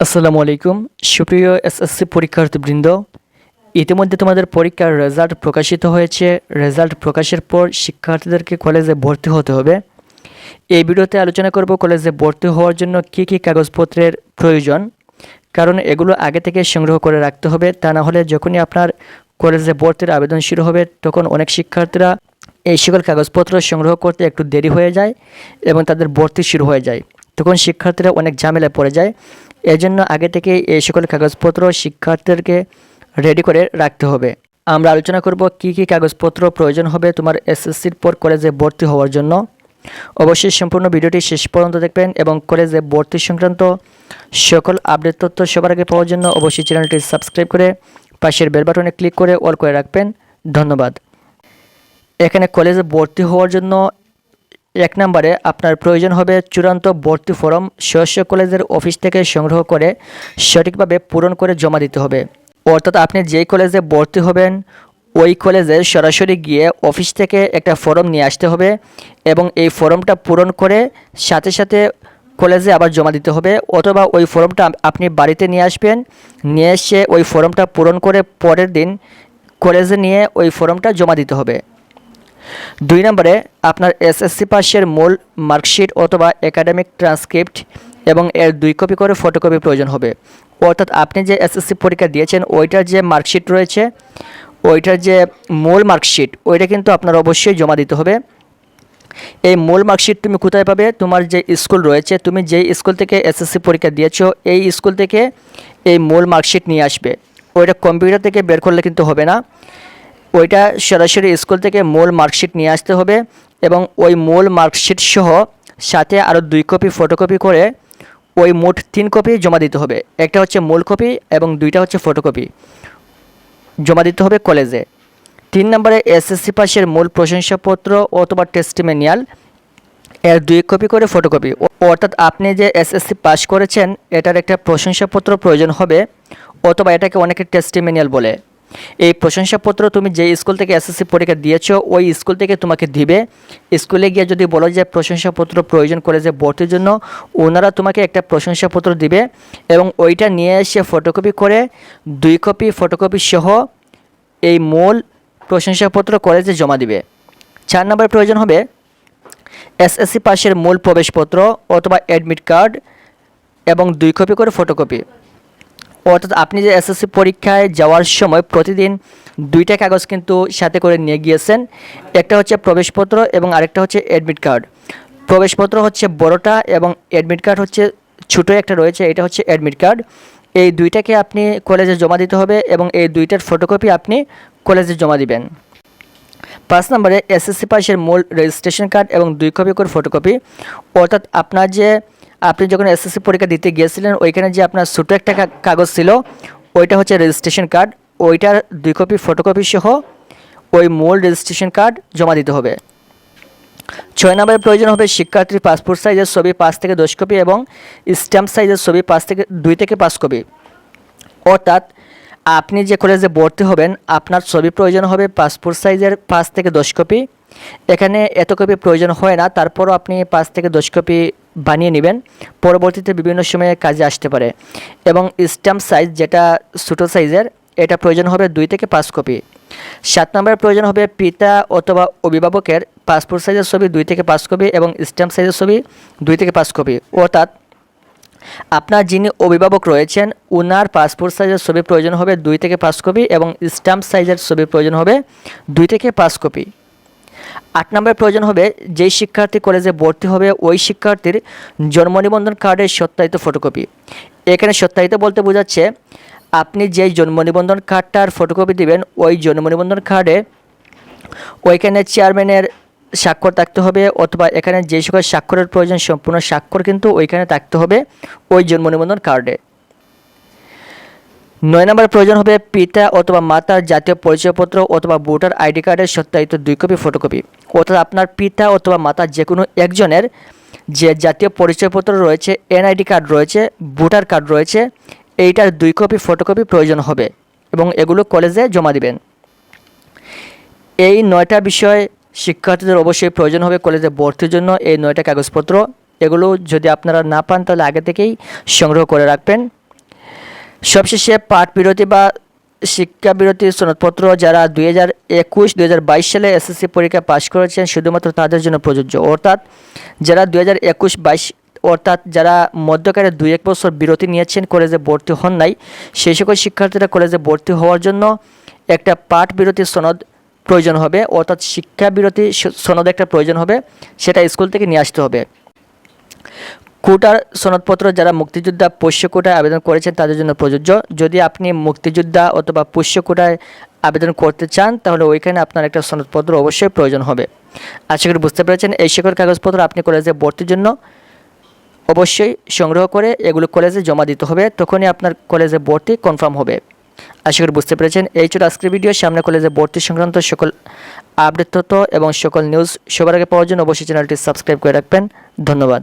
আসসালামু আলাইকুম। সুপ্রিয় এসএসসি পরীক্ষার্থীবৃন্দ, ইতিমধ্যে তোমাদের পরীক্ষার রেজাল্ট প্রকাশিত হয়েছে। রেজাল্ট প্রকাশের পর শিক্ষার্থীদেরকে কলেজে ভর্তি হতে হবে। এই ভিডিওতে আলোচনা করব কলেজে ভর্তি হওয়ার জন্য কী কী কাগজপত্রের প্রয়োজন, কারণ এগুলো আগে থেকে সংগ্রহ করে রাখতে হবে। তা না হলে যখনই আপনার কলেজে ভর্তির আবেদন শুরু হবে, তখন অনেক শিক্ষার্থীরা এই সকল কাগজপত্র সংগ্রহ করতে একটু দেরি হয়ে যায় এবং তাদের ভর্তি শুরু হয়ে যায়। তখন শিক্ষার্থীরা অনেক ঝামেলায় পড়ে যায়। এজন্য আগে থেকে এই সকল কাগজপত্র শিক্ষার্থীদেরকে রেডি করে রাখতে হবে। আমরা আলোচনা করব কি কি কাগজপত্র প্রয়োজন হবে তোমার এসএসসির পর কলেজে ভর্তি হওয়ার জন্য। অবশ্যই সম্পূর্ণ ভিডিওটি শেষ পর্যন্ত দেখবেন এবং কলেজে ভর্তি সংক্রান্ত সকল আপডেট তথ্য সবার আগে পাওয়ার জন্য অবশ্যই চ্যানেলটি সাবস্ক্রাইব করে পাশের বেল বাটনে ক্লিক করে অল করে রাখবেন। ধন্যবাদ। এখানে কলেজে ভর্তি হওয়ার জন্য এক নম্বরে আপনার প্রয়োজন হবে চূড়ান্ত ভর্তি ফর্ম স্বস্ব কলেজের অফিস থেকে সংগ্রহ করে সঠিকভাবে পূরণ করে জমা দিতে হবে। অর্থাৎ আপনি যেই কলেজে ভর্তি হবেন, ওই কলেজে সরাসরি গিয়ে অফিস থেকে একটা ফর্ম নিয়ে আসতে হবে এবং এই ফর্মটা পূরণ করে সাথে সাথে কলেজে আবার জমা দিতে হবে অথবা ওই ফর্মটা আপনি বাড়িতে নিয়ে আসবেন, নিয়ে এসে ওই ফর্মটা পূরণ করে পরের দিন কলেজে নিয়ে ওই ফর্মটা জমা দিতে হবে। দুই নম্বরে, আপনার এসএসসি পাসের মূল মার্কশিট অথবা একাডেমিক ট্রান্সক্রিপ্ট এবং এর দুই কপি করে ফটোকপি প্রয়োজন হবে। অর্থাৎ আপনি যে এসএসসি পরীক্ষা দিয়েছেন, ওইটার যে মার্কশিট রয়েছে, ওইটার যে মূল মার্কশিট, ওইটা কিন্তু আপনার অবশ্যই জমা দিতে হবে। এই মূল মার্কশিট তুমি কোথায় পাবে? তোমার যে স্কুল রয়েছে, তুমি যেই স্কুল থেকে এসএসসি পরীক্ষা দিয়েছ, এই স্কুল থেকে এই মূল মার্কশিট নিয়ে আসবে। ওইটা কম্পিউটার থেকে বের করলে কিন্তু হবে না। ওইটা সরাসরি স্কুল থেকে মূল মার্কশিট নিয়ে আসতে হবে এবং ওই মূল মার্কশিট সহ সাথে আরও দুই কপি ফটোকপি করে ওই মোট তিন কপি জমা দিতে হবে। একটা হচ্ছে মূল কপি এবং দুইটা হচ্ছে ফটোকপি জমা দিতে হবে কলেজে। তিন নম্বরে এসএসসি পাসের মূল প্রশংসাপত্র অথবা টেস্টিমেনিয়াল এর দুই কপি করে ফটোকপি। অর্থাৎ আপনি যে এসএসসি পাস করেছেন, এটার একটা প্রশংসাপত্র প্রয়োজন হবে অথবা এটাকে অনেকে টেস্টিমেনিয়াল বলে। এই প্রশংসাপত্র তুমি যে স্কুল থেকে এসএসসি পরীক্ষা দিয়েছ, ওই স্কুল থেকে তোমাকে দিবে। স্কুলে গিয়ে যদি বলো যে প্রশংসাপত্র প্রয়োজন যে ভর্তির জন্য, ওনারা তোমাকে একটা প্রশংসাপত্র দিবে এবং ওইটা নিয়ে এসে ফটোকপি করে, দুই কপি ফটোকপি সহ এই মূল প্রশংসাপত্র কলেজে জমা দিবে। চার নম্বর প্রয়োজন হবে এসএসসি পাশের মূল প্রবেশপত্র অথবা অ্যাডমিট কার্ড এবং দুই কপি করে ফটোকপি অর্থাৎ আপনি যে এসএসসি পরীক্ষায় যাওয়ার সময় প্রতিদিন দুইটা কাগজ কিন্তু সাথে করে নিয়ে গিয়েছেন। একটা হচ্ছে প্রবেশপত্র এবং আরেকটা হচ্ছে অ্যাডমিট কার্ড প্রবেশপত্র হচ্ছে বড়টা এবং অ্যাডমিট কার্ড হচ্ছে ছোটো একটা রয়েছে, এটা হচ্ছে অ্যাডমিট কার্ড এই দুইটাকে আপনি কলেজে জমা দিতে হবে এবং এই দুইটার ফটোকপি আপনি কলেজে জমা দিবেন। পাঁচ নম্বরে এসএসসি পাসের মূল রেজিস্ট্রেশন কার্ড এবং দুই কপি করে ফটোকপি অর্থাৎ আপনার যে আপনি যখন এসএসসি পরীক্ষা দিতে গিয়েছিলেন, ওইখানে যে আপনার ছোটো একটা কাগজ ছিল, ওইটা হচ্ছে রেজিস্ট্রেশন কার্ড ওইটার দুই কপি ফটোকপি সহ ওই মূল রেজিস্ট্রেশন কার্ড জমা দিতে হবে। ছয় নম্বরের প্রয়োজন হবে শিক্ষার্থীর পাসপোর্ট সাইজের ছবি পাঁচ থেকে দশ কপি এবং স্ট্যাম্প সাইজের ছবি পাঁচ থেকে দুই থেকে পাঁচ কপি অর্থাৎ আপনি যে কলেজে ভর্তি হবেন, আপনার ছবি প্রয়োজন হবে পাসপোর্ট সাইজের পাঁচ থেকে দশ কপি এখানে এত কপি প্রয়োজন হয় না, তারপরও আপনি পাঁচ থেকে দশ কপি বানিয়ে নেবেন। পরবর্তীতে বিভিন্ন সময়ে কাজে আসতে পারে। এবং স্ট্যাম্প সাইজ যেটা ছোটো সাইজের এটা প্রয়োজন হবে দুই থেকে পাঁচ কপি সাত নম্বরের প্রয়োজন হবে পিতা অথবা অভিভাবকের। পাসপোর্ট সাইজের ছবি দুই থেকে পাঁচ কপি এবং স্ট্যাম্প সাইজের ছবি দুই থেকে পাঁচ কপি অর্থাৎ আপনার যিনি অভিভাবক রয়েছেন ওনার পাসপোর্ট সাইজের ছবি প্রয়োজন হবে দুই থেকে পাঁচ কপি এবং স্ট্যাম্প সাইজের ছবি প্রয়োজন হবে দুই থেকে পাঁচ কপি আট নম্বর প্রয়োজন হবে, যেই শিক্ষার্থী কলেজে ভর্তি হবে, ওই শিক্ষার্থীর জন্ম নিবন্ধন কার্ডের সত্যায়িত ফটোকপি এখানে সত্যায়িত বলতে বোঝাচ্ছে, আপনি যেই জন্ম নিবন্ধন কার্ডটার ফটোকপি দিবেন, ওই জন্ম নিবন্ধন কার্ডে ওইখানে চেয়ারম্যানের স্বাক্ষর থাকতে হবে, অথবা এখানে যে সকল স্বাক্ষরের প্রয়োজন, সম্পূর্ণ স্বাক্ষর কিন্তু ওইখানে থাকতে হবে, ওই জন্ম নিবন্ধন কার্ডে। নয় নম্বর প্রয়োজন হবে পিতা অথবা মাতার জাতীয় পরিচয়পত্র অথবা ভোটার আইডি কার্ডের সত্যায়িত দুই কপি ফটোকপি। অর্থাৎ আপনার পিতা অথবা মাতার যে কোনো একজনের যে জাতীয় পরিচয়পত্র রয়েছে, এনআইডি কার্ড রয়েছে, ভোটার কার্ড রয়েছে, এইটার দুই কপি ফটোকপি প্রয়োজন হবে এবং এগুলো কলেজে জমা দিবেন। এই নয়টা বিষয় শিক্ষার্থীদের অবশ্যই প্রয়োজন হবে কলেজে ভর্তির জন্য এই নয়টা কাগজপত্র। এগুলো যদি আপনারা না পান তাহলে আগে থেকেই সংগ্রহ করে রাখবেন। সবশেষে পাঠ বিরতি বা শিক্ষা বিরতির সনদপত্র যারা দুই হাজার একুশ, দুই হাজার বাইশ সালে এসএসসি পরীক্ষা পাশ করেছেন শুধুমাত্র তাদের জন্য প্রযোজ্য। অর্থাৎ যারা দুই হাজার একুশ বাইশ, অর্থাৎ যারা মধ্যকারে দুই এক বছর বিরতি নিয়েছেন কলেজে ভর্তি হন নাই, সেই সকল শিক্ষার্থীরা কলেজে ভর্তি হওয়ার জন্য একটা পাঠ বিরতির সনদ প্রয়োজন হবে। অর্থাৎ শিক্ষা বিরতি সনদ একটা প্রয়োজন হবে, সেটা স্কুল থেকে নিয়ে আসতে হবে। কোটার সনদপত্র যারা মুক্তিযোদ্ধা পোষ্য কোটায় আবেদন করেছেন তাদের জন্য প্রযোজ্য। যদি আপনি মুক্তিযোদ্ধা অথবা পোষ্য কোটায় আবেদন করতে চান, তাহলে ওইখানে আপনার একটা সনদপত্র অবশ্যই প্রয়োজন হবে। আশা করি বুঝতে পেরেছেন। এই সকল কাগজপত্র আপনি কলেজে ভর্তির জন্য অবশ্যই সংগ্রহ করে এগুলো কলেজে জমা দিতে হবে। তখনই আপনার কলেজে ভর্তি কনফার্ম হবে। আশা করি বুঝতে পেরেছেন। এই ছিল আজকের ভিডিও। সামনে কলেজে ভর্তি সংক্রান্ত সকল আপডেট তথ্য এবং সকল নিউজ সবার আগে পাওয়ার জন্য অবশ্যই চ্যানেলটি সাবস্ক্রাইব করে রাখবেন। ধন্যবাদ।